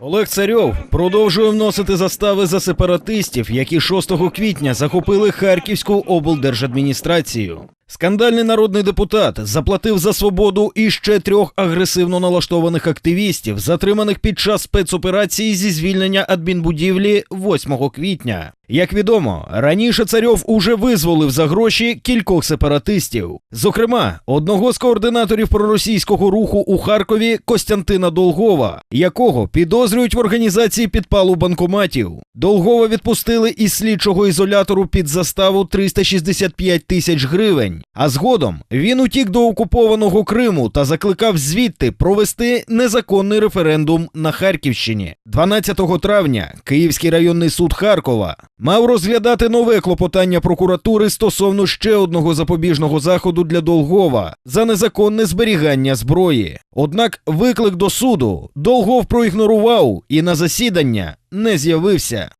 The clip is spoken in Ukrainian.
Олег Царьов продовжує вносити застави за сепаратистів, які 6 квітня захопили Харківську облдержадміністрацію. Скандальний народний депутат заплатив за свободу іще трьох агресивно налаштованих активістів, затриманих під час спецоперації зі звільнення адмінбудівлі 8 квітня. Як відомо, раніше царьов уже визволив за гроші кількох сепаратистів. Зокрема, одного з координаторів проросійського руху у Харкові Костянтина Долгова, якого підозрюють в організації підпалу банкоматів. Долгова відпустили із слідчого ізолятору під заставу 365 тисяч гривень. А згодом він утік до окупованого Криму та закликав звідти провести незаконний референдум на Харківщині. 12 травня Київський районний суд Харкова мав розглядати нове клопотання прокуратури стосовно ще одного запобіжного заходу для Долгова за незаконне зберігання зброї. Однак виклик до суду Долгов проігнорував і на засідання не з'явився.